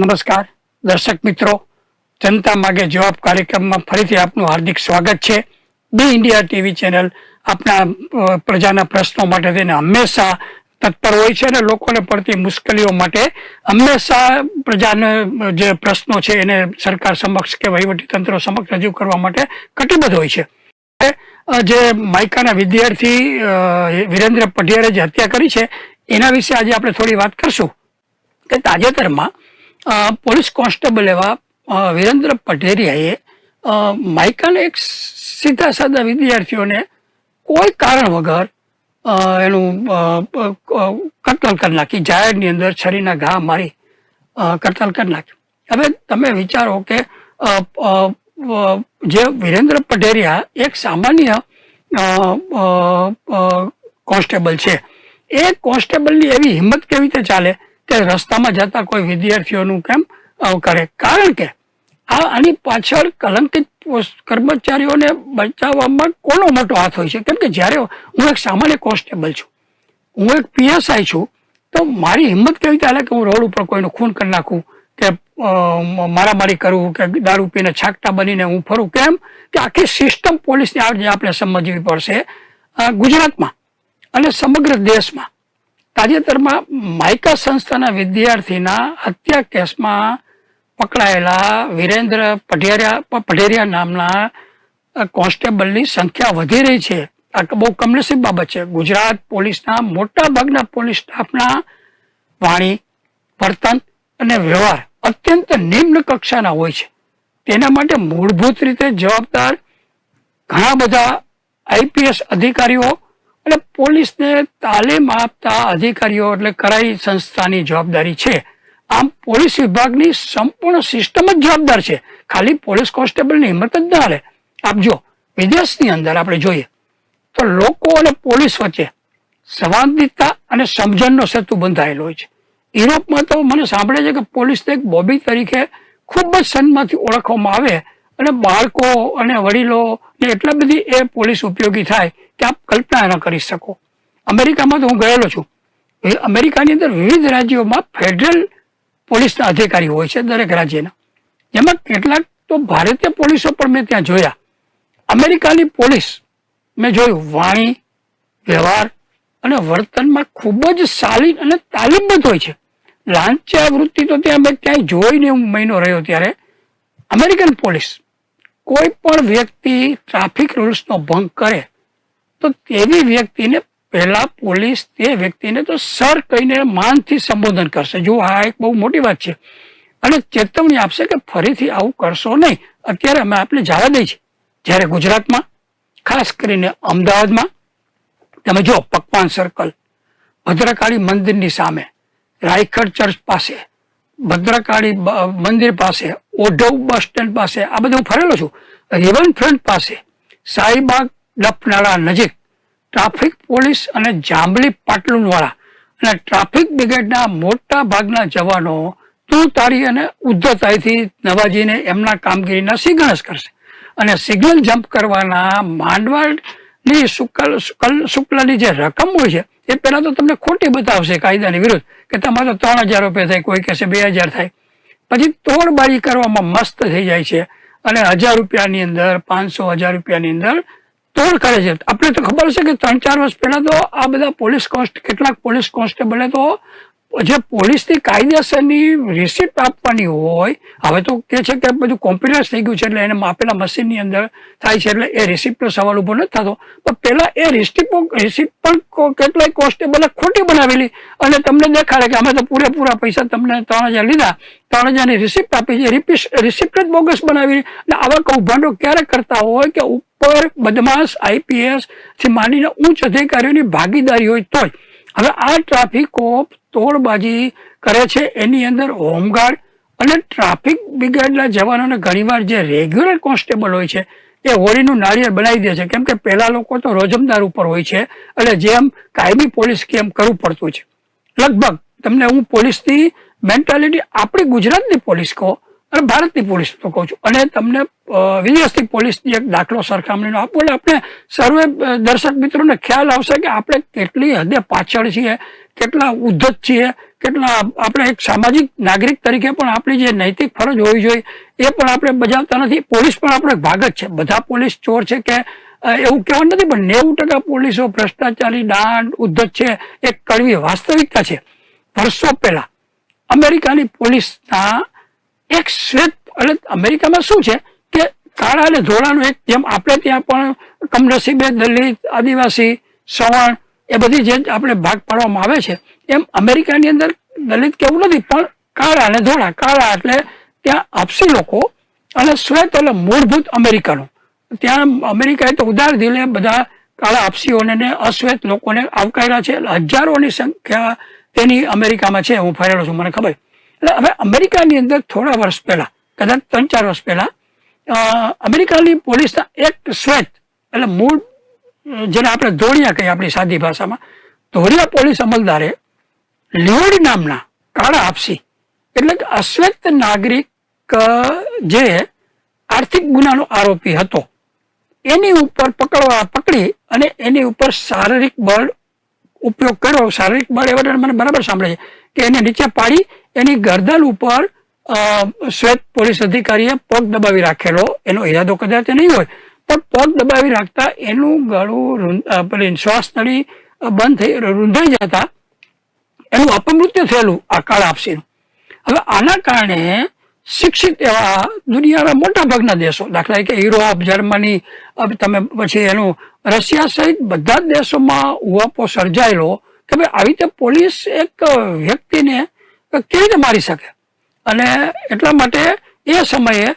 નમસ્કાર. દર્શક મિત્રો, જનતા માગે જવાબ કાર્યક્રમમાં ફરીથી આપનું હાર્દિક સ્વાગત છે. બી ઇન્ડિયા ટીવી ચેનલ આપણા પ્રજાના પ્રશ્નો માટે તેને હંમેશા તત્પર હોય છે અને લોકોને પડતી મુશ્કેલીઓ માટે હંમેશા પ્રજાને જે પ્રશ્નો છે એને સરકાર સમક્ષ કે વહીવટી તંત્ર સમક્ષ રજૂ કરવા માટે કટિબદ્ધ હોય છે. જે માઇકાના વિદ્યાર્થી વીરેન્દ્ર પઢિયારે જે હત્યા કરી છે, એના વિશે આજે આપણે થોડી વાત કરશું. કે તાજેતરમાં પોલીસ કોન્સ્ટેબલ એવા વિરેન્દ્ર પઢેરિયાએ અ, એક સીધા સાદા વિદ્યાર્થીઓને કોઈ કારણ વગર એનું કતલ કરી નાખી જાહેરની અંદર છરીના ઘા મારી કતલ કરી નાખ્યું હવે તમે વિચારો કે જે વિરેન્દ્ર પઢેરિયા એક સામાન્ય કોન્સ્ટેબલ છે. એ કોન્સ્ટેબલની એવી હિંમત કેવી રીતે ચાલે? કે રસ્તામાં જતા કોઈ વિદ્યાર્થીઓનું કેમ કરે? કારણ કે આ આની પાછળ કલંકિત કર્મચારીઓને બચાવવામાં કોનો મોટો હાથ હોય છે? કેમ કે જ્યારે હું એક સામાન્ય કોન્સ્ટેબલ છું, હું એક પીએસઆઈ છું, તો મારી હિંમત કેવી રીતે હાલે કે હું રોડ ઉપર કોઈનું ખૂન કરી નાખું? કે મારામારી કરું કે દારૂ પીને છાકટા બનીને હું ફરું? કેમ કે આખી સિસ્ટમ પોલીસની આજે આપણે સમજવી પડશે ગુજરાતમાં અને સમગ્ર દેશમાં. તાજેતરમાં માઇકા સંસ્થાના વિદ્યાર્થીના હત્યા કેસમાં પકડાયેલા વિરેન્દ્ર પઢેરિયા પઢેરિયા નામના કોન્સ્ટેબલની સંખ્યા વધી રહી છે. આ બહુ કમનસીબ બાબત છે. ગુજરાત પોલીસના મોટા ભાગના પોલીસ સ્ટાફના વાણી, વર્તન અને વ્યવહાર અત્યંત નિમ્ન કક્ષાના હોય છે. તેના માટે મૂળભૂત રીતે જવાબદાર ઘણા બધા આઈપીએસ અધિકારીઓ અને પોલીસને તાલીમ આપતા અધિકારીઓ એટલે કરાઈ સંસ્થાની જવાબદારી છે. આમ પોલીસ વિભાગની સંપૂર્ણ સિસ્ટમ જ જવાબદાર છે. ખાલી પોલીસ કોન્સ્ટેબલની હિંમત જ ના હાલે. આપ જો વિદેશની અંદર આપણે જોઈએ તો લોકો અને પોલીસ વચ્ચે સંવાદિતા અને સમજણનો સેતુ બંધાયેલો હોય છે. યુરોપમાં તો મને સાંભળે છે કે પોલીસને એક બોબી તરીકે ખૂબ જ સન્માનથી ઓળખવામાં આવે અને બાળકો અને વડીલો ને એટલા બધી એ પોલીસ ઉપયોગી થાય કે આપ કલ્પના ન કરી શકો. અમેરિકામાં તો હું ગયેલો છું. અમેરિકાની અંદર વિવિધ રાજ્યોમાં ફેડરલ પોલીસના અધિકારી હોય છે દરેક રાજ્યના. જેમાં કેટલાક તો ભારતીય પોલીસો પણ મેં ત્યાં જોયા. અમેરિકાની પોલીસ મેં જોયું. વાણી, વ્યવહાર અને વર્તનમાં ખૂબ જ શાલીન અને તાલીમબદ્ધ હોય છે. લાંચા વૃત્તિ તો ત્યાં મેં ક્યાંય જોઈને હું મહિનો રહ્યો ત્યારે. અમેરિકન પોલીસ કોઈ પણ વ્યક્તિ ટ્રાફિક રૂલ્સનો ભંગ કરે, તો તેવી વ્યક્તિને પહેલા પોલીસ તે વ્યક્તિને તો સર કહીને માનથી સંબોધન કરશે. જો આ એક બહુ મોટી વાત છે. અને ચેતવણી આપશે કે ફરીથી આવું કરશો નહીં. અત્યારે અમે આપણે જવા દઈએ છીએ. જ્યારે ગુજરાતમાં, ખાસ કરીને અમદાવાદમાં, તમે જો પકવાન સર્કલ ભદ્રકાળી મંદિરની સામે, રાયખડ ચર્ચ પાસે ભદ્રકાળી મંદિર પાસે, ઓઢવ બસ સ્ટેન્ડ પાસે, આ બધું ફરેલો છું. રિવરફ્રન્ટ પાસે શાહીબાગ ડફનાળા નજીક ટ્રાફિક પોલીસ અને જાંબલી પાટલુનવાળા અને ટ્રાફિક બ્રિગેડના મોટા ભાગના જવાનો તું તારી અને ઉદ્ધતાઈથી નવાજીને એમના કામગીરીના સિગ્નલ્સ કરશે. અને સિગ્નલ જમ્પ કરવાના માંડવાડની શુકલ, શુક્લ, શુક્લની જે રકમ હોય છે એ પહેલા તો તમને ખોટી બતાવશે કાયદાની વિરુદ્ધ કે તમારે ત્રણ હજાર રૂપિયા થાય, કોઈ કહેશે બે હજાર થાય. પછી તોડબારી કરવામાં મસ્ત થઈ જાય છે અને હજાર રૂપિયાની અંદર, પાંચસો હજાર રૂપિયાની અંદર તોડ કરે છે. આપણે તો ખબર છે કે ત્રણ ચાર વર્ષ પહેલા તો આ બધા પોલીસ કોન્સ્ટ, કેટલાક પોલીસ કોન્સ્ટેબલે તો જે પોલીસની કાયદેસરની રિસિપ્ટ આપવાની હોય, હવે તો કે છે કે બધું કોમ્પ્યુટર્સ થઈ ગયું છે એટલે એને માપેલા મશીનની અંદર થાય છે એટલે એ રિસિપ્ટનો સવાલ ઊભો નથી થતો. પણ પહેલાં એ રિસિપ્ટ રિસિપ્ટ પણ કેટલાય કોન્સ્ટેબલે ખોટી બનાવેલી અને તમને દેખાડે કે અમે તો પૂરેપૂરા પૈસા તમને ત્રણ હજાર લીધા. ત્રણ હજારની રિસિપ્ટ આપી છે. રિસિપ્ટ જ બોગસ બનાવી અને આવા કૌભાંડો ક્યારે કરતા હોય કે ઉપર બદમાશ આઈપીએસથી માંડીને ઉચ્ચ અધિકારીઓની ભાગીદારી હોય તોય હવે આ ટ્રાફિકો તોડબાજી કરે છે એની અંદર હોમગાર્ડ અને ટ્રાફિક બ્રિગેડના જવાનોને ઘણીવાર જે રેગ્યુલર કોન્સ્ટેબલ હોય છે, એ હોળીનું નાળિયેર બનાવી દે છે. કેમ કે પહેલા લોકો તો રોજમદાર ઉપર હોય છે એટલે જેમ કાયમી પોલીસ કેમ કરવું પડતું છે. લગભગ તમને હું પોલીસની મેન્ટાલિટી આપણી ગુજરાતની પોલીસ કહો અને ભારતની પોલીસ તો કહું છું. અને તમને વિદેશની પોલીસની એક દાખલો સરખામણીનો આપો, એટલે આપણે સર્વે દર્શક મિત્રોને ખ્યાલ આવશે કે આપણે કેટલી હદે પાછળ છીએ, કેટલા ઉદ્ધત છીએ, કેટલા આપણે એક સામાજિક નાગરિક તરીકે પણ આપણી જે નૈતિક ફરજ હોવી જોઈએ, એ પણ આપણે બજાવતા નથી. પોલીસ પણ આપણો ભાગ જ છે. બધા પોલીસ ચોર છે કે એવું કહેવાનું નથી, પણ નેવું ટકા પોલીસો ભ્રષ્ટાચારી, દાંડ, ઉદ્ધત છે એક કડવી વાસ્તવિકતા છે. વર્ષો પહેલા અમેરિકાની પોલીસના એક શ્વેત એટલે અમેરિકામાં શું છે કે કાળા અને ધોળાનું એક જેમ આપણે ત્યાં પણ કમનસીબે દલિત, આદિવાસી સવર્ણ એ બધી જે આપણે ભાગ પાડવામાં આવે છે. એમ અમેરિકાની અંદર દલિત કેવું નથી, પણ કાળા અને ધોળા. કાળા એટલે ત્યાં આપસી લોકો અને શ્વેત એટલે મૂળભૂત અમેરિકનો. ત્યાં અમેરિકાએ તો ઉદાર દિલે બધા કાળા આપસીઓને અશ્વેત લોકોને આવકાર્યા છે. હજારોની સંખ્યા તેની અમેરિકામાં છે, હું ફરેલો છું, મને ખબર. એટલે હવે અમેરિકાની અંદર થોડા વર્ષ પહેલા, કદાચ ત્રણ ચાર વર્ષ પહેલા અમેરિકાની પોલીસના એક શ્વેત, એટલે મૂળ, જેને આપણે ધોળિયા કહીએ આપણી સાદી ભાષામાં, ધોળિયા પોલીસ અમલદારે લિયોડ નામના કાળા આપસી, એટલે કે અશ્વેત નાગરિક જે આર્થિક ગુનાનો આરોપી હતો, એની ઉપર પકડવા પકડી અને એની ઉપર શારીરિક બળ ઉપયોગ કર્યો. શારીરિક બળ એવા મને બરાબર સાંભળે છે કે એને નીચે પાડી એની ગરદન ઉપર શ્વેત પોલીસ અધિકારીએ પગ દબાવી રાખેલો. એનો ઈરાદો કદાચ નહીં હોય, પણ પગ દબાવી રાખતા એનું ગળું પેલી શ્વાસ નળી બંધ થઈ રૂંધાઈ જતા એનું અપમૃત્યુ થયેલું આ કાળ આપસીનું. હવે આના કારણે શિક્ષિત એવા દુનિયાના મોટા ભાગના દેશો, દાખલા તરીકે યુરોપ, જર્મની તમે પછી એનું રશિયા સહિત બધા જ દેશોમાં ઉવાપો સર્જાયેલો કે ભાઈ આવી રીતે પોલીસ એક વ્યક્તિને કેવી રીતે મારી શકે? અને એટલા માટે એ સમયે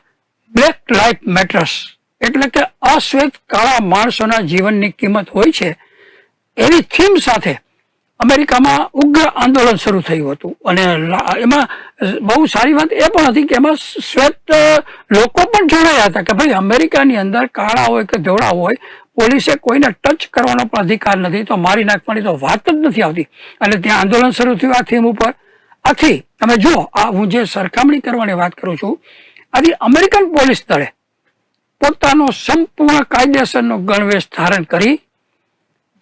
બ્લેક લાઈફ મેટર્સ એટલે કે અશ્વેત કાળા માણસોના જીવનની કિંમત હોય છે, એવી થીમ સાથે અમેરિકામાં ઉગ્ર આંદોલન શરૂ થયું હતું. અને એમાં બહુ સારી વાત એ પણ હતી કે એમાં શ્વેત લોકો પણ જોડાયા હતા કે ભાઈ અમેરિકાની અંદર કાળા હોય કે ધોળા હોય, પોલીસે કોઈને ટચ કરવાનો પણ અધિકાર નથી, તો મારી નાખવાની તો વાત જ નથી આવતી. અને ત્યાં આંદોલન શરૂ થયું આ થીમ ઉપર. આથી તમે જુઓ, આ હું જે સરખામણી કરવાની વાત કરું છું આથી અમેરિકન પોલીસ દળે પોતાનો સંપૂર્ણ કાયદેસરનો ગણવેશ ધારણ કરી,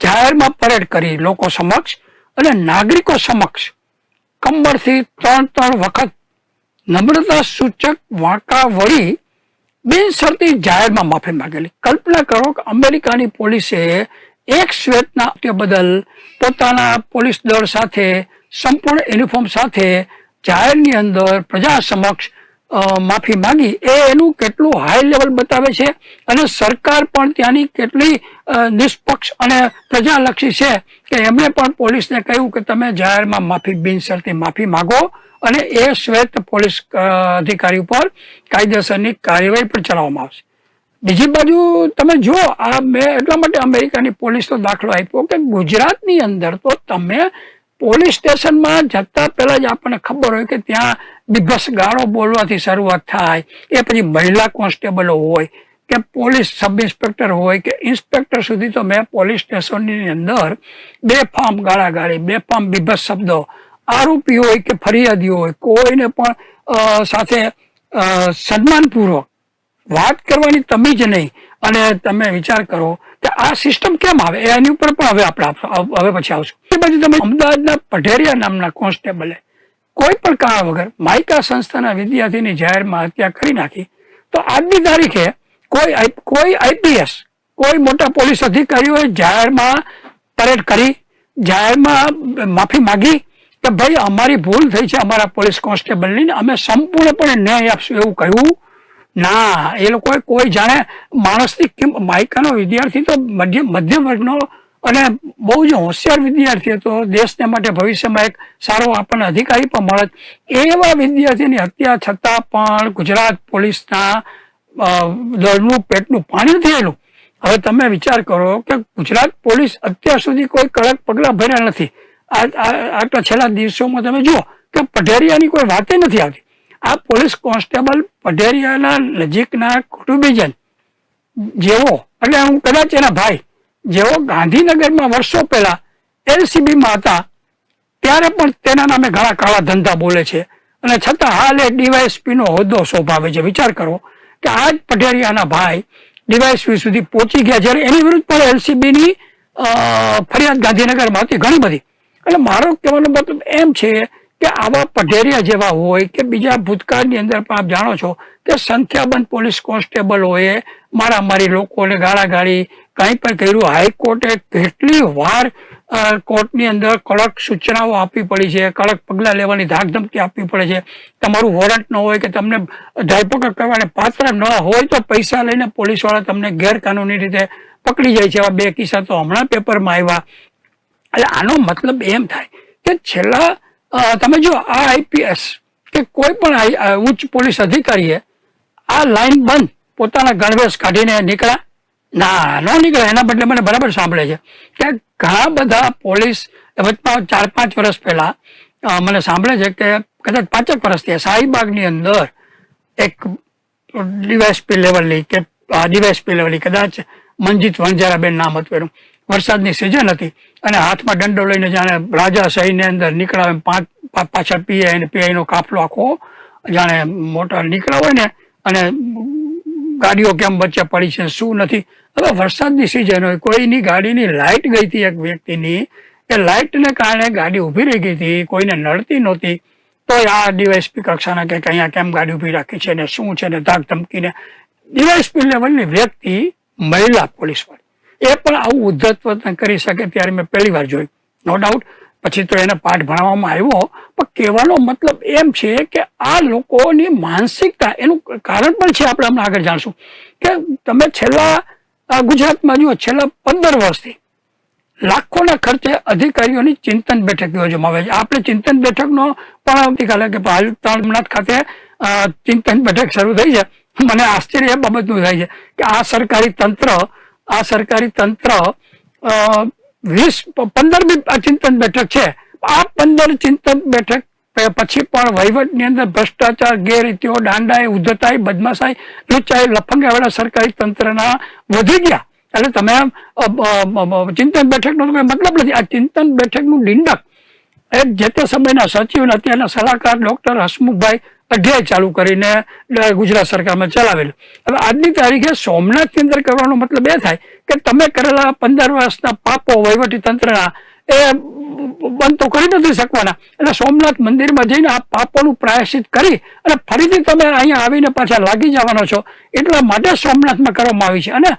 જાહેરમાં પરેડ કરી લોકો સમક્ષ અને નાગરિકો સમક્ષ કમરથી ત્રણ ત્રણ વખત નમ્રતા સૂચક વાંકા વળી બિનશરતી જાહેરમાં માફી માંગેલી. કલ્પના કરો કે અમેરિકાની પોલીસે એક શ્વેતના બદલ પોતાના પોલીસ દળ સાથે સંપૂર્ણ યુનિફોર્મ સાથે જાહેરની અંદર પ્રજા સમક્ષ માફી માંગી. એ એનું કેટલું હાઈ લેવલ બતાવે છે અને સરકાર પણ ત્યાંની કેટલી નિષ્પક્ષ અને પ્રજાલક્ષી છે કે એમણે પણ પોલીસને કહ્યું કે તમે જાહેરમાં માફી, બિનશરતી માફી માંગો અને એ શ્વેત પોલીસ અધિકારી ઉપર કાયદેસરની કાર્યવાહી પણ ચલાવવામાં આવશે. બીજી બાજુ તમે જુઓ, આ મેં એટલા માટે અમેરિકાની પોલીસનો દાખલો આપ્યો કે ગુજરાતની અંદર તો તમે પોલીસ સ્ટેશનમાં જતા પહેલા જ આપણને ખબર હોય કે ત્યાં બીભસ ગાળો બોલવાથી શરૂઆત થાય. એ પછી મહિલા કોન્સ્ટેબલો હોય કે પોલીસ સબ ઇન્સ્પેક્ટર હોય કે ઇન્સ્પેક્ટર સુધી તો મેં પોલીસ સ્ટેશનની અંદર બે ફાર્મ ગાળાગાળી બેફામ બીભસ શબ્દો. આરોપી હોય કે ફરિયાદી હોય, કોઈને પણ સાથે સન્માનપૂર્વક વાત કરવાની તમીજ નહીં. અને તમે વિચાર કરો આ સિસ્ટમ કેમ આવે? એની ઉપર પણ હવે આપણે હવે પછી આવશું. એ બાજુ તમે અમદાવાદના પઢેરિયા નામના કોન્સ્ટેબલે કોઈ પણ કારણ વગર માઇકા સંસ્થાના વિદ્યાર્થીની જાહેરમાં હત્યા કરી નાખી, તો આજની તારીખે કોઈ કોઈ આઈપીએસ, કોઈ મોટા પોલીસ અધિકારીઓએ જાહેરમાં પરેડ કરી, જાહેરમાં માફી માગી કે ભાઈ અમારી ભૂલ થઈ છે અમારા પોલીસ કોન્સ્ટેબલની અમે સંપૂર્ણપણે ન્યાય આપશું એવું કહ્યું ના, એ લોકોએ કોઈ જાણે માણસની માયકાનો વિદ્યાર્થી તો મધ્યમ મધ્યમ વર્ગનો અને બહુ જ હોશિયાર વિદ્યાર્થી હતો. દેશને માટે ભવિષ્યમાં એક સારો આપણને અધિકારી પણ મળે. એવા વિદ્યાર્થીની હત્યા છતાં પણ ગુજરાત પોલીસના દળનું પેટનું પાણી થયેલું હવે તમે વિચાર કરો કે ગુજરાત પોલીસ અત્યાર સુધી કોઈ કડક પગલાં ભર્યા નથી. આટલા છેલ્લા દિવસોમાં તમે જુઓ કે પઢેરિયાની કોઈ વાતે નથી આવતી. આ પોલીસ કોન્સ્ટેબલ પઢેરિયાના નજીકના કુટુંબીજન જેવો એટલે હું કદાચ એના ભાઈ, જેઓ ગાંધીનગરમાં વર્ષો પહેલા એલસીબીમાં હતા, ત્યારે પણ તેના નામે ઘણા કાળા ધંધા બોલે છે. અને છતાં હાલ એ ડીવાયએસપી નો હોદ્દો શોભાવે છે. વિચાર કરો કે આ જ પઢેરિયાના ભાઈ ડીવાયએસપી સુધી પહોંચી ગયા જ્યારે એની વિરુદ્ધ પણ એલસીબીની ફરિયાદ ગાંધીનગરમાં હતી ઘણી બધી. એટલે મારો કહેવાનો મતલબ એમ છે કે આવા પઢેરિયા જેવા હોય કે બીજા ભૂતકાળની અંદર પણ આપ જાણો છો કે સંખ્યાબંધ પોલીસ કોન્સ્ટેબલ હોય, મારામારી લોકોને ગાળાગાળી, કંઈ પણ કર્યું, હાઈકોર્ટે કેટલી વાર કોર્ટની અંદર કડક સૂચનાઓ આપવી પડી છે, કડક પગલાં લેવાની ધાકધમકી આપવી પડે છે. તમારું વોરંટ ન હોય કે તમને ધરપકડ કરવાને પાત્ર ન હોય તો પૈસા લઈને પોલીસવાળા તમને ગેરકાનૂની રીતે પકડી જાય છે. એવા બે કિસ્સા તો હમણાં પેપરમાં આવ્યા. એટલે આનો મતલબ એમ થાય કે છેલ્લા તમે જો આ આઈપીએસ કે કોઈ પણ ઉચ્ચ પોલીસ અધિકારીએ આ લાઈન બંધ પોતાના ગણવેશ કાઢીને નીકળ્યા? ના, ન નીકળે એના બદલે મને બરાબર સાંભળે છે કે ઘણા બધા પોલીસ, વચમાં ચાર પાંચ વર્ષ પહેલા મને સાંભળે છે કે કદાચ પાંચેક વર્ષથી શાહીબાગની અંદર એક ડીવાયસપી લેવલની કે ડીવાયસપી લેવલની કદાચ મનજીત વણજારાબેન નામ હતું એનું. વરસાદની સિઝન હતી. અને હાથમાં દંડો લઈને જાણે રાજા સહીને અંદર નીકળાવે પાંચ પાછળ પીઆઈ અને પીઆઈ કાફલો આખો જાણે મોટા નીકળ્યા હોય ને અને ગાડીઓ કેમ વચ્ચે પડી છે, શું નથી. હવે વરસાદની સિઝન હોય, કોઈની ગાડીની લાઇટ ગઈ હતી એક વ્યક્તિની. એ લાઇટને કારણે ગાડી ઊભી રહી ગઈ હતી, કોઈને નડતી નહોતી. તો આ ડીવાયસપી કક્ષાના કે અહીંયા કેમ ગાડી ઊભી રાખી છે ને શું છે ને ધાક ધમકીને ડીવાયસપી લેવલની વ્યક્તિ મહિલા પોલીસ એ પણ આવું ઉદ્ધત્વ કરી શકે ત્યારે મેં પહેલી વાર જોયું. નો ડાઉટ પછી તો એને પાઠ ભણાવવામાં આવ્યો, પણ કહેવાનો મતલબ એમ છે કે આ લોકોની માનસિકતા એનું કારણ પણ છે આપણે હમણાં આગળ જાણશું. કે તમે છેલ્લા ગુજરાતમાં જુઓ, છેલ્લા પંદર વર્ષથી લાખોના ખર્ચે અધિકારીઓની ચિંતન બેઠક યોજવામાં આવે છે. આપણે ચિંતન બેઠકનો પણ આવતીકાલે કે સોમનાથ ખાતે ચિંતન બેઠક શરૂ થઈ છે. મને આશ્ચર્ય એ બાબતનું થાય છે કે આ સરકારી તંત્ર આ સરકારી તંત્ર વીસ પંદરમી ચિંતન બેઠક છે. આ પંદર ચિંતન બેઠક પછી પણ વહીવટની અંદર ભ્રષ્ટાચાર, ગેરરીતિઓ, દાંડાઈ ઉદ્ધતાઈ બદમાશાઈ લુચાઈ લફંગાવાળા સરકારી તંત્રના વધી ગયા. એટલે તમે ચિંતન બેઠકનો તમે મતલબ નથી. આ ચિંતન બેઠકનું ડિંડક એ જે તે સમયના સચિવ અને અત્યારના સલાહકાર ડોક્ટર હસમુખભાઈ અધ્યાય ચાલુ કરીને ગુજરાત સરકારમાં ચલાવેલું. હવે આજની તારીખે સોમનાથની અંદર કરવાનો મતલબ એ થાય કે તમે કરેલા પંદર વર્ષના પાપો વહીવટી તંત્રના એ બંધ તો કરી નથી શકવાના. એટલે સોમનાથ મંદિરમાં જઈને આ પાપોનું પ્રાયશ્ચિત કરી અને ફરીથી તમે અહીંયા આવીને પાછા લાગી જવાનો છો એટલા માટે સોમનાથમાં કરવામાં આવી છે. અને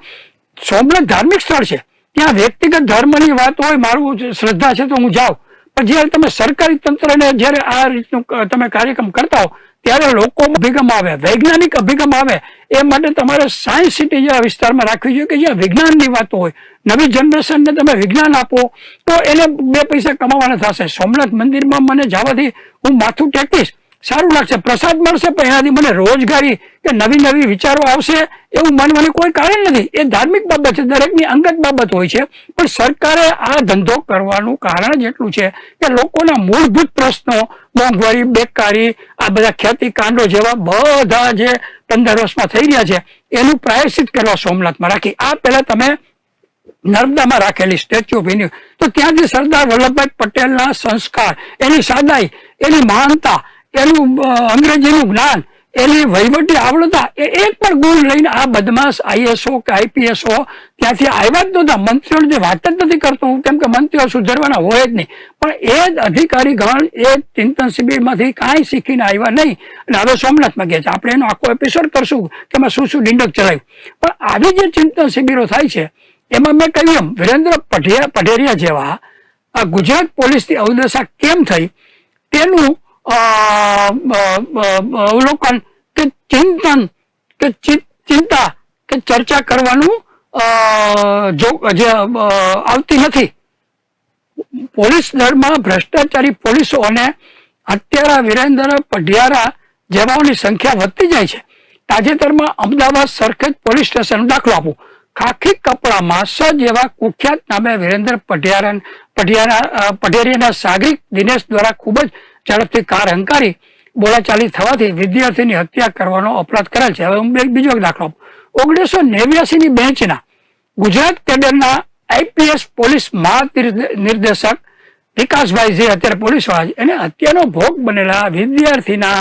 સોમનાથ ધાર્મિક સ્થળ છે. ત્યાં વ્યક્તિગત ધર્મની વાત હોય, મારું શ્રદ્ધા છે તો હું જાઉં. પણ જ્યારે તમે સરકારી તંત્રને જ્યારે આ રીતનું તમે કાર્યક્રમ કરતા હો ત્યારે લોકો અભિગમ આવે, વૈજ્ઞાનિક અભિગમ આવે, એ માટે તમારે સાયન્સ સિટી જેવા વિસ્તારમાં રાખવી જોઈએ કે જ્યાં વિજ્ઞાનની વાતો હોય. નવી જનરેશનને તમે વિજ્ઞાન આપો, તો એને બે પૈસા કમાવાના થશે. સોમનાથ મંદિરમાં મને જવાથી હું માથું ટેકીશ. સારું લાગશે. પ્રસાદ મળશે પણ એનાથી મને રોજગારી કે નવી નવી વિચારો આવશે એવું માનવાની કોઈ કારણ નથી. એ ધાર્મિક બાબત છે, દરેકની અંગત બાબત હોય છે. પણ સરકારે આ ધંધો કરવાનું કારણ જ એટલું છે કે લોકોના મૂળભૂત પ્રશ્નો, મોંઘવારી, બેકારી, આ બધા ખેતી કાંડો જેવા બધા જે પંદર વર્ષમાં થઈ રહ્યા છે, એનું પ્રાયશ્ચિત કરવા સોમનાથમાં રાખી. આ પહેલા તમે નર્મદામાં રાખેલી સ્ટેચ્યુ ઓફ યુનિટી. તો ત્યાંથી સરદાર વલ્લભભાઈ પટેલના સંસ્કાર, એની સાદાઈ, એની મહાનતા એનું અંગ્રેજીનું જ્ઞાન, એની વહીવટી આવડતા, એ એક પણ ગુણ લઈને આ બદમાશ આઈએસઓ કે આઈપીએસઓ ત્યાંથી આવ્યા જ નહોતા. મંત્રીઓની જે વાત જ નથી કરતો હું, કેમ કે મંત્રીઓ સુધરવાના હોય જ નહીં. પણ એ જ અધિકારી ગણ, એ ચિંતન શિબિરમાંથી કાંઈ શીખીને આવ્યા નહીં. અને હવે સોમનાથમાં ગયા છે. આપણે એનો આખો એપિસોડ કરશું, કે એમાં શું શું ડિંડક ચલાવ્યું. પણ આવી જે ચિંતન શિબિરો થાય છે, એમાં મેં કહ્યું એમ, વિરેન્દ્ર પઢિયા, પઢેરિયા જેવા આ ગુજરાત પોલીસની અવદશા કેમ થઈ? તેનું અવલોકન કે ચિંતન કે ચિંતા કે ચર્ચા કરવાનું અ, જો જે આવતી નથી પોલીસ દળમાં ભ્રષ્ટાચારી પોલીસો અને હત્યારા વિરેન્દ્ર પઢિયારા જેવાઓની સંખ્યા વધતી જાય છે. તાજેતરમાં અમદાવાદ સરખેજ પોલીસ સ્ટેશન દાખલો આપું. ખાખી કપડામાં સજ જેવા કુખ્યાત નામે વિરેન્દ્ર પઢિયારા પઢિયારા પઢેરીના સાગરિક દિનેશ દ્વારા ખૂબ જ ઝડપથી કાર હંકારી બોલાચાલી થવાથી વિદ્યાર્થીની હત્યા કરવાનો અપરાધ કરેલ છે. હવે હું બીજો એક દાખલો ઓગણીસો નેવ્યાસી ની બેન્ચના ગુજરાત કેડરના આઈપીએસ પોલીસ મહાનિર્દેશક વિકાસભાઈ જે અત્યારે પોલીસવાળા છે, એને હત્યાનો ભોગ બનેલા વિદ્યાર્થીના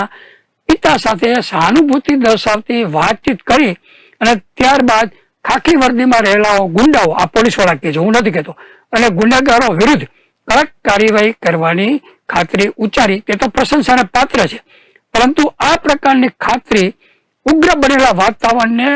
પિતા સાથે સહાનુભૂતિ દર્શાવતી વાતચીત કરી અને ત્યારબાદ ખાખી વર્દીમાં રહેલા ગુંડાઓ, આ પોલીસવાળા કે છે, હું નથી કહેતો, અને ગુનેગારો વિરુદ્ધ કડક કાર્યવાહી કરવાની ખાતરી ઉચ્ચારી તે તો પ્રશંસાને પાત્ર છે. પરંતુ આ પ્રકારની ખાતરી ઉગ્ર બનેલા વાતાવરણને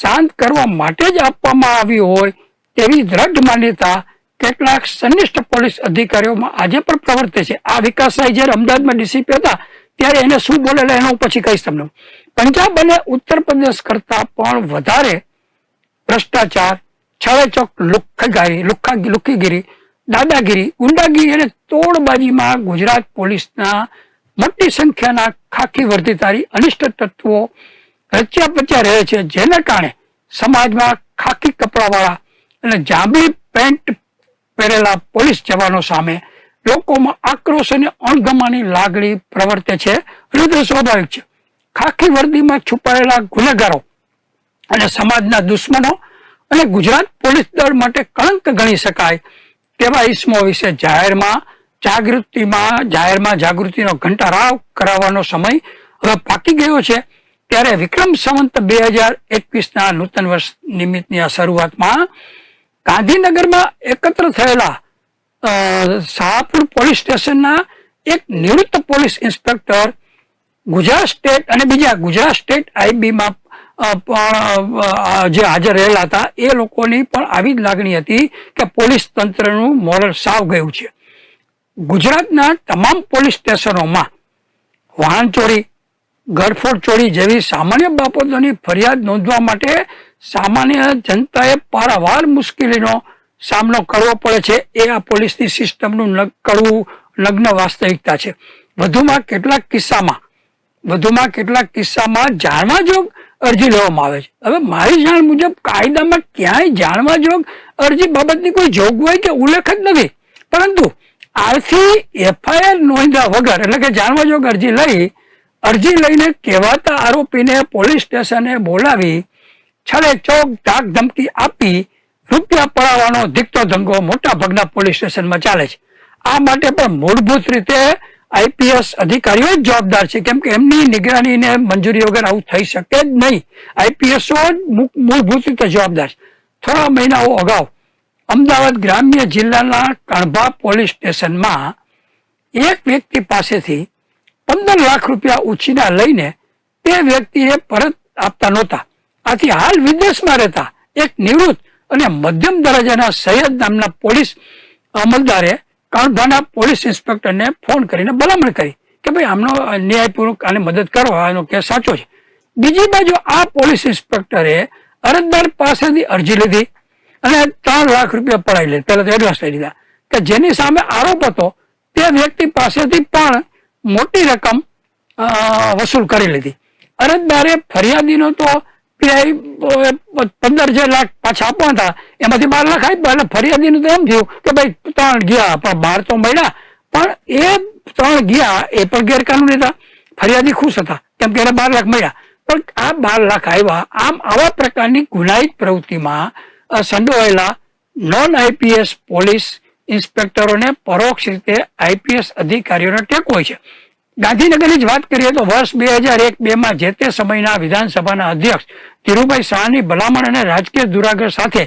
શાંત કરવા માટે જ આપવામાં આવી હોય તેવી દ્રઢ માન્યતા કેટલાક સંનિષ્ઠ પોલીસ અધિકારીઓમાં આજે પણ પ્રવર્તે છે. આ વિકાસ સાહેબ જ્યારે અમદાવાદમાં ડીસીપી હતા ત્યારે એને શું બોલેલા એનો પછી કહીશ તમને. પંજાબ અને ઉત્તર પ્રદેશ કરતા પણ વધારે ભ્રષ્ટાચાર છળેચોક લુખ્ખાગીરી, લુખ્ખા લુખ્ખીગીરી દાદાગીરી, ગુંડાગીરી અને તોડબાજીમાં ગુજરાત પોલીસના મોટી સંખ્યાના ખાખી વર્દીધારી અનિષ્ટ તત્વો રચ્યા પચ્યા રહે છે, જેના કારણે સમાજમાં ખાખી કપડાવાળા અને જાંબી પેન્ટ પહેરેલા પોલીસ જવાનો સામે લોકોમાં આક્રોશ અને અણગમાની લાગણી પ્રવર્તે છે. અને સ્વાભાવિક છે. ખાખી વર્દીમાં છુપાયેલા ગુનેગારો અને સમાજના દુશ્મનો અને ગુજરાત પોલીસ દળ માટે કળંક ગણી શકાય તેવા ઇસમો વિશે જાહેરમાં જાગૃતિમાં, જાહેરમાં જાગૃતિનો ઘંટારાવ કરાવવાનો સમય હવે પાકી ગયો છે. ત્યારે વિક્રમ સંવંત બે હજાર એકવીસના નૂતન વર્ષ નિમિત્તની આ શરૂઆતમાં ગાંધીનગરમાં એકત્ર થયેલા શાહપુર પોલીસ સ્ટેશનના એક નિવૃત્ત પોલીસ ઇન્સ્પેક્ટર ગુજરાત સ્ટેટ અને બીજા ગુજરાત સ્ટેટ આઈબીમાં પણ જે હાજર રહેલા હતા, એ લોકોની પણ આવી જ લાગણી હતી કે પોલીસ તંત્રનું મોરલ સાવ ગયું છે. ગુજરાતના તમામ પોલીસ સ્ટેશનોમાં વાહન ચોરી ગરફોડ ચોરી જેવી સામાન્ય બાબતોની ફરિયાદ નોંધવા માટે સામાન્ય જનતાએ પારાવાર મુશ્કેલીનો સામનો કરવો પડે છે. એ આ પોલીસની સિસ્ટમનું કડવું લગ્ન વાસ્તવિકતા છે. વધુમાં કેટલાક કિસ્સામાં, વધુમાં કેટલાક કિસ્સામાં જાણવા જોગ અરજી લેવામાં આવે છે. હવે મારી જાણ મુજબ કાયદામાં ક્યાંય જાણવા જોગ અરજી બાબતની કોઈ જોગવાઈ કે ઉલ્લેખ જ નથી. પરંતુ આરથી એફઆઈઆર નોંધ્યા વગર એટલે કે જાણવા જોગ અરજી લઈ, અરજી લઈને કહેવાતા આરોપીને પોલીસ સ્ટેશને બોલાવી, છલે ચોક ધાક ધમકી આપી રૂપિયા પડાવવાનો ધીકતો ધંગો મોટા ભાગના પોલીસ સ્ટેશનમાં ચાલે છે. આ માટે પણ મૂળભૂત રીતે આઈપીએસ અધિકારીઓ જ જવાબદાર છે. કેમ કે એમની નિગરાનીને મંજૂરી વગર આવું થઈ શકે જ નહીં. આઈપીએસઓ જ મૂળભૂત રીતે જવાબદાર છે. થોડા મહિનાઓ અગાઉ અમદાવાદ ગ્રામ્ય જિલ્લાના કણભા પોલીસ સ્ટેશનમાં એક વ્યક્તિ પાસેથી પંદર લાખ રૂપિયા ઉછીના લઈને તે વ્યક્તિએ પરત આપતા નહોતા. આથી હાલ વિદેશમાં રહેતા એક નિવૃત્ત અને મધ્યમ દરજ્જાના સૈયદ નામના પોલીસ અમલદારે કણભાના પોલીસ ઇન્સ્પેક્ટરને ફોન કરીને ભલામણ કરી કે ભાઈ આમનો ન્યાયપૂર્વક આને મદદ કરો, આનો કેસ સાચો છે. બીજી બાજુ આ પોલીસ ઇન્સ્પેક્ટરે અરજદાર પાસેથી અરજી લીધી અને ત્રણ લાખ રૂપિયા પડાવી લીધા. પહેલા તો એડવાન્સ લઈ લીધા કે જેની સામે આરોપ હતો તે વ્યક્તિ પાસેથી પણ મોટી રકમ વસૂલ કરી લીધી. અરજદારે ફરિયાદીનો તો પંદર જે લાખ પાછા આપવા હતા, એમાંથી બાર લાખ આપ્યા એટલે ફરિયાદીનું તો એમ થયું કે ભાઈ ત્રણ ગયા, પણ બાર તો મળ્યા. પણ એ ત્રણ ગયા એ પણ ગેરકાનૂની હતા. ફરિયાદી ખુશ હતા, કેમ કે એને બાર લાખ મળ્યા. પણ આ બાર લાખ આવ્યા, આમ આવા પ્રકારની ગુનાહિત પ્રવૃત્તિમાં સંડોવાયેલા નોન આઈપીએસ પોલીસ ઇન્સ્પેક્ટરોને પરોક્ષ રીતે આઈપીએસ અધિકારીઓનો ટેકો હોય છે. ગાંધીનગરની જ વાત કરીએ તો વર્ષ બે હજાર એક બે માં જે તે સમયના વિધાનસભાના અધ્યક્ષ ધીરુભાઈ શાહની ભલામણ અને રાજકીય દુરાગ્રહ સાથે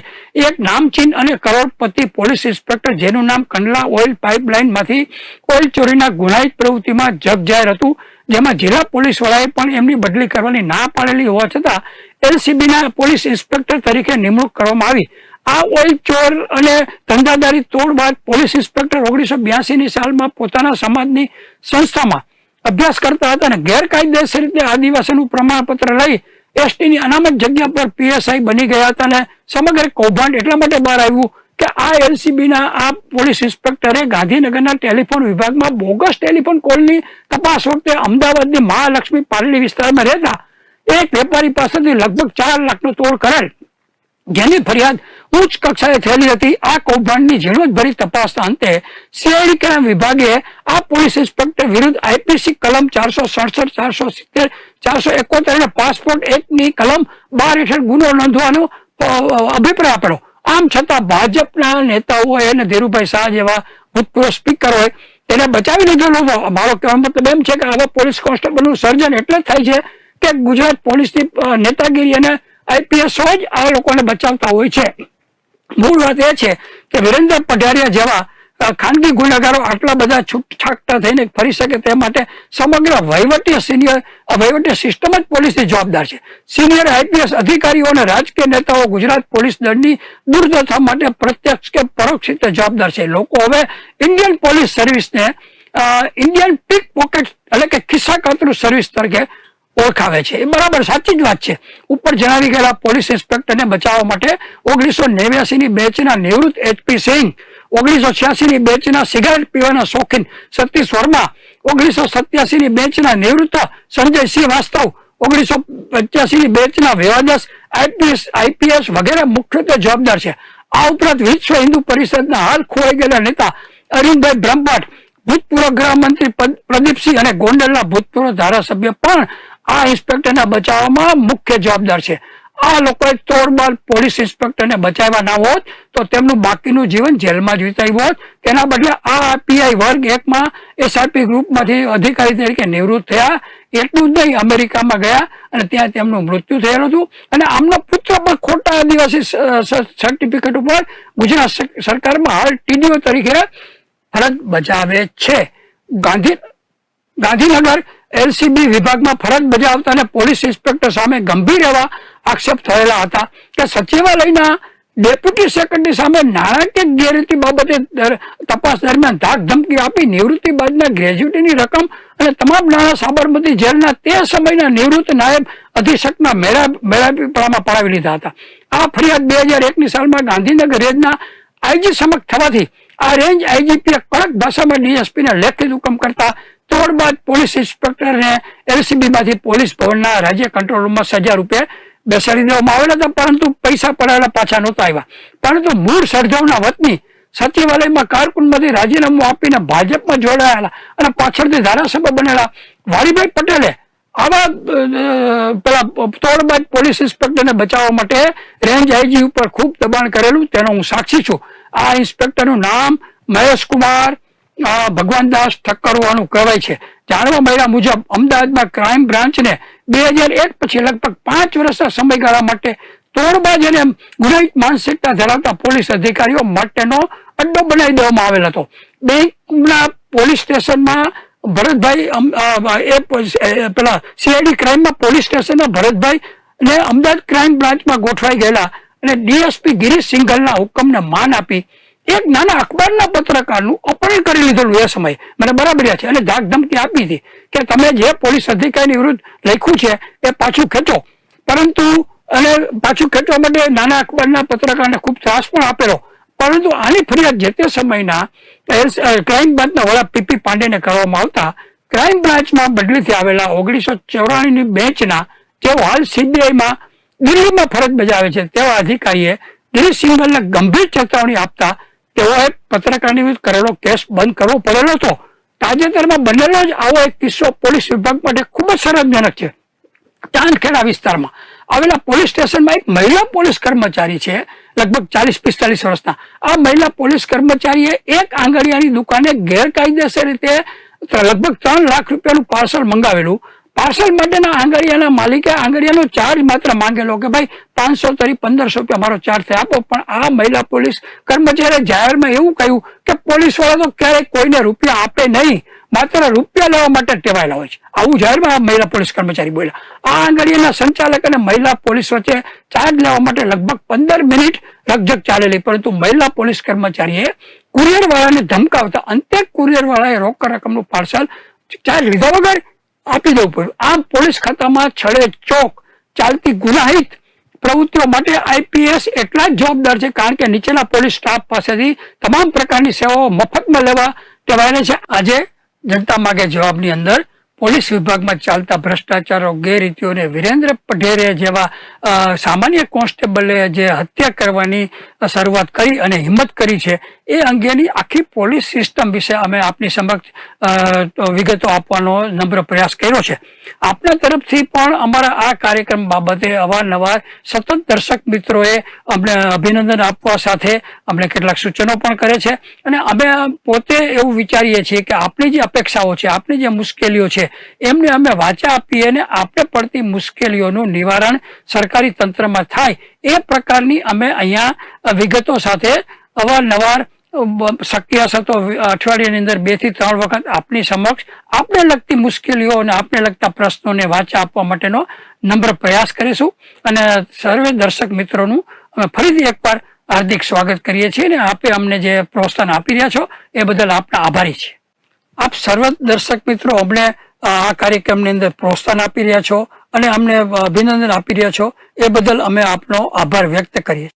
એક નામચીન અને કરોડપતિ પોલીસ ઇન્સ્પેક્ટર જેનું નામ કંડલા ઓઇલ પાઇપલાઇનમાંથી ઓઇલ ચોરીના ગુનાહિત પ્રવૃત્તિમાં જગજાહેર હતું, જેમાં જિલ્લા પોલીસ વડાએ પણ એમની બદલી કરવાની ના પાડેલી હોવા છતાં એલસીબીના પોલીસ ઇન્સ્પેક્ટર તરીકે નિમણૂક કરવામાં આવી. આ ઓઇલ ચોર અને ધંધાદારી તોડ બાદ પોલીસ ઇન્સ્પેક્ટર ઓગણીસો બ્યાસી ની સાલમાં પોતાના સમાજની સંસ્થામાં અભ્યાસ કરતા હતા અને ગેરકાયદેસર રીતે આદિવાસીનું પ્રમાણપત્ર લઈ એસટીની અનામત જગ્યા પર પીએસઆઈ બની ગયા હતા અને સમગ્ર કૌભાંડ એટલા માટે બહાર આવ્યું કે આ એલસીબીના આ પોલીસ ઇન્સ્પેક્ટરે ગાંધીનગરના ટેલિફોન વિભાગમાં બોગસ ટેલિફોન કોલની તપાસ વખતે અમદાવાદની મહાલક્ષ્મી પાલડી વિસ્તારમાં રહેતા એક વેપારી પાસેથી લગભગ ચાર લાખનો તોડ કરેલ. જેની ફરિયાદ ઉચ્ચ કક્ષાએ થયેલી હતી. આ કૌભાંડની ઝીણવટભરી તપાસના અંતે સીઆઈડી ક્રાઇમ વિભાગે આ પોલીસ ઇન્સ્પેક્ટર વિરુદ્ધ આઈપીસી કલમ ચારસો સડસઠ, ચારસો સિત્તેર, ચારસો એકોતેર અને પાસપોર્ટ એક્ટની કલમ બાર હેઠળ ગુનો નોંધવાનો અભિપ્રાય આપેલો. આમ છતાં ભાજપના નેતાઓએ અને ધીરુભાઈ શાહ જેવા ભૂતપૂર્વ સ્પીકર હોય તેને બચાવી લીધેલો મારો કહેવાનો મતલબ એમ છે કે આવા પોલીસ કોન્સ્ટેબલનું સર્જન એટલે થાય છે કે ગુજરાત પોલીસની નેતાગીરી અને આઈપીએસ જ આ લોકોને બચાવતા હોય છે. મૂળ વાત એ છે કે વિરેન્દ્ર પઢારિયા જેવા ખાનગી ગુનેગારો આટલા બધા છૂટછાકટા થઈને ફરી શકે તે માટે સમગ્ર વહીવટી સિનિયર વહીવટી સિસ્ટમ જ પોલીસની જવાબદાર છે. સિનિયર આઈપીએસ અધિકારીઓ અને રાજકીય નેતાઓ ગુજરાત પોલીસ દળની દુર્દશા માટે પ્રત્યક્ષ કે પરોક્ષ રીતે જવાબદાર છે. લોકો હવે ઇન્ડિયન પોલીસ સર્વિસને ઇન્ડિયન પીક પોકેટ એટલે કે ખિસ્સા કાતરું સર્વિસ તરીકે ઓળખાવે છે. એ બરાબર સાચી જ વાત છે. ઉપર જણાવી ગયેલા પોલીસ ઇન્સ્પેક્ટરને બચાવવા માટે ઓગણીસો નેવ્યાસી ની બેચના નિવૃત્ત એચપી સિંહ, ઓગણીસો છ્યાસી ની બેચના સિગારેટ પીવાના શોખીન સતીશ વર્મા, ઓગણીસો સત્યાસી ની બેચના નિવૃત્ત સંજય સિંહ વાસ્તવ, ઓગણીસો પચાસી ની બેચના વેવાદાસ આઈપીએસ આઈપીએસ વગેરે મુખ્યત્વે જવાબદાર છે. આ ઉપરાંત વિશ્વ હિન્દુ પરિષદના હાલ ખોવાઈ ગયેલા નેતા અરવિંદભાઈ બ્રહ્મભટ્ટ ભૂતપૂર્વ ગૃહમંત્રી પ્રદીપસિંહ અને ગોંડલના ભૂતપૂર્વ ધારાસભ્ય પણ આ ઇન્સ્પેક્ટરને બચાવવામાં મુખ્ય જવાબદાર છે. આ લોકોએ તોડબાલ પોલીસ ઇન્સ્પેક્ટરને બચાવ્યા ના હોત, તો તેમનું બાકીનું જીવન જેલમાં જ હોત. તેના બદલે આ પીઆઈ વર્ગ એકમાં એસઆરપી ગ્રુપમાંથી અધિકારી તરીકે નિવૃત્ત થયા. એટલું જ નહીં, અમેરિકામાં ગયા અને ત્યાં તેમનું મૃત્યુ થયેલું હતું. અને આમનો પુત્ર પણ ખોટા આદિવાસી સર્ટિફિકેટ ઉપર ગુજરાત સરકારમાં હાલ ટીડીઓ તરીકે ફરજ બજાવે છે. ગાંધી ગાંધીનગર એલસીબી વિભાગમાં ફરજ બજાવતા અને પોલીસ ઇન્સ્પેક્ટર સામે ગંભીર એવા આક્ષેપ થયેલા હતા કે સચિવાલયના ડેપ્યુટી સેક્રેટરી સામે નાણાકીય ગેરરીતિ બાબતે તપાસ દરમિયાન ધાક ધમકી આપી નિવૃત્તિ બાદના ગ્રેજ્યુટીની રકમ અને તમામ નાણાં સાબરમતી જેલના તે સમયના નિવૃત્ત નાયબ અધિક્ષકના મેળા મેળાપીપળામાં પડાવી લીધા હતા. આ ફરિયાદ બે હજાર એકની સાલમાં ગાંધીનગર રેજના આઈજી સમક્ષ થવાથી આ રેન્જ આઈજીપીએ કડક ભાષામાં ડીએસપીને લેખિત હુકમ કરતા ત્યારબાદ પોલીસ ઇન્સ્પેક્ટરને એલસીબી માંથી પોલીસ ભવનના રાજ્ય કંટ્રોલ રૂમમાં સજા રૂપે બેસાડી દેવામાં આવેલા હતા, પરંતુ પૈસા પડાવેલા પાછા નહોતા આવ્યા. પરંતુ મૂળ સર્જાવના વતની સચિવાલયમાં કારકુનમાંથી રાજીનામું આપીને ભાજપમાં જોડાયેલા અને પાછળથી ધારાસભ્ય બનેલા વાલીભાઈ પટેલે આવા પેલા તોડબાજ પોલીસ ઇન્સ્પેક્ટરને બચાવવા માટે રેન્જ આઈજી ઉપર ખૂબ દબાણ કરેલું તેનો હું સાક્ષી છું. આ ઇન્સ્પેક્ટરનું નામ મહેશ કુમાર અ, ભગવાનદાસ ઠક્કર હોવાનું કહેવાય છે. જાણવા મળ્યા મુજબ અમદાવાદમાં ક્રાઇમ બ્રાન્ચને બે હજાર એક પછી લગભગ પાંચ વર્ષના સમયગાળા માટે તોડબાજ અને ગુનાહિત માનસિકતા ધરાવતા પોલીસ અધિકારીઓ માટેનો અડ્ડો બનાવી દેવામાં આવેલ હતો. બેંકના પોલીસ સ્ટેશનમાં ભરતભાઈ એ પેલા સીઆઈડી ક્રાઇમમાં પોલીસ સ્ટેશનના ભરતભાઈ ને અમદાવાદ ક્રાઇમ બ્રાન્ચમાં ગોઠવાઈ ગયેલા અને ડીએસપી ગિરીશ સિંઘલના હુકમને માન આપી. એક નાના અખબારના પત્રકારનું અપહરણ કરી લીધેલું એ સમયે. મને બરાબર છે. અને ધાક ધમકી આપી હતી કે તમે જે પોલીસ અધિકારીની વિરુદ્ધ લખ્યું છે એ પાછું ખેંચો. પરંતુ અને પાછું ખેંચવા માટે નાના અખબારના પત્રકારને ખૂબ ત્રાસ પણ આપેલો. પરંતુ આની ફરિયાદ જે તે સમયના ક્રાઇમ બ્રાન્ચના વડા પીપી પાંડેને કરવામાં આવતા ક્રાઇમ બ્રાન્ચમાં બદલીથી આવેલા ઓગણીસો ચોરાણીની બેંચના જેઓ હાલ સીબીઆઈમાં દિલ્હીમાં ફરજ બજાવે છે. તેવા અધિકારીએ ગિરીશ સિંગલને ગંભીર ચેતવણી આપતા તેઓએ પત્રકારની વિરુદ્ધ કરેલો કેસ બંધ કરવો પડેલો હતો. તાજેતરમાં બનેલો જ આવો એક કિસ્સો પોલીસ વિભાગ માટે ખૂબ જ શરમજનક છે. ચાંદખેડા વિસ્તારમાં આવેલા પોલીસ સ્ટેશનમાં એક મહિલા પોલીસ કર્મચારી છે. લગભગ ચાલીસ, પિસ્તાલીસ વર્ષના. આ મહિલા પોલીસ કર્મચારીએ એક આંગળીયાની દુકાને ગેરકાયદેસર રીતે લગભગ ત્રણ લાખ રૂપિયાનું પાર્સલ મંગાવેલું. પાર્સલ માટેના આંગળીયાના માલિકે આંગળીયાનો ચાર્જ માત્ર માંગેલો કે ભાઈ પાંચસો તરી પંદરસો રૂપિયા મારો ચાર્જ થાય. આપો, પણ આ મહિલા પોલીસ કર્મચારીએ જાહેરમાં એવું કહ્યું કે પોલીસવાળા તો ક્યારેય કોઈને રૂપિયા આપે નહીં. માત્ર રૂપિયા લેવા માટે ટેવાયેલા હોય છે. આવું જાહેરમાં આ મહિલા પોલીસ કર્મચારી બોલ્યા. આ આંગળીના સંચાલક અને મહિલા પોલીસ વચ્ચે ચાર્જ લેવા માટે લગભગ પંદર મિનિટ રકઝક ચાલેલી, પરંતુ મહિલા પોલીસ કર્મચારીએ કુરિયર વાળાને ધમકાવતા અંતે કુરિયર વાળાએ રોકડ રકમનું પાર્સલ ચાર્જ લીધા વગર આપી દેવું પડ્યું. આમ પોલીસ ખાતામાં છડે ચોક ચાલતી ગુનાહિત પ્રવૃત્તિઓ માટે આઈપીએસ એટલા જ જવાબદાર છે, કારણ કે નીચેના પોલીસ સ્ટાફ પાસેથી તમામ પ્રકારની સેવાઓ મફતમાં લેવા ટેવાયેલા છે. આજે જનતા માગે જવાબની અંદર પોલીસ વિભાગમાં ચાલતા ભ્રષ્ટાચારો, ગેરરીતિઓને વિરેન્દ્ર પઢેરે જેવા સામાન્ય કોન્સ્ટેબલે જે હત્યા કરવાની શરૂઆત કરી અને હિંમત કરી છે, એ અંગેની આખી પોલીસ સિસ્ટમ વિશે અમે આપની સમક્ષ વિગતો આપવાનો નમ્ર પ્રયાસ કર્યો છે. આપના તરફથી પણ અમારા આ કાર્યક્રમ બાબતે અવારનવાર સતત દર્શક મિત્રોએ અમને અભિનંદન આપવા સાથે અમને કેટલાક સૂચનો પણ કરે છે. અને અમે પોતે એવું વિચારીએ છીએ કે આપણી જે અપેક્ષાઓ છે આપણી જે મુશ્કેલીઓ છે એમને અમે વાચા આપીએ અને આપણે પડતી મુશ્કેલીઓનું નિવારણ સરકારી તંત્રમાં થાય એ પ્રકારની અમે અહીંયા વિગતો સાથે અવારનવાર શક્ય હશે તો અઠવાડિયાની અંદર બેથી ત્રણ વખત આપની સમક્ષ આપને લગતી મુશ્કેલીઓ અને આપને લગતા પ્રશ્નોને વાચા આપવા માટેનો નમ્ર પ્રયાસ કરીશું. અને સર્વે દર્શક મિત્રોનું અમે ફરીથી એકવાર હાર્દિક સ્વાગત કરીએ છીએ અને આપે અમને જે પ્રોત્સાહન આપી રહ્યા છો એ બદલ આપના આભારી છે આપ સર્વ દર્શક મિત્રો અમને આ કાર્યક્રમની અંદર પ્રોત્સાહન આપી રહ્યા છો અને અમને અભિનંદન આપી રહ્યા છો. એ બદલ અમે આપનો આભાર વ્યક્ત કરીએ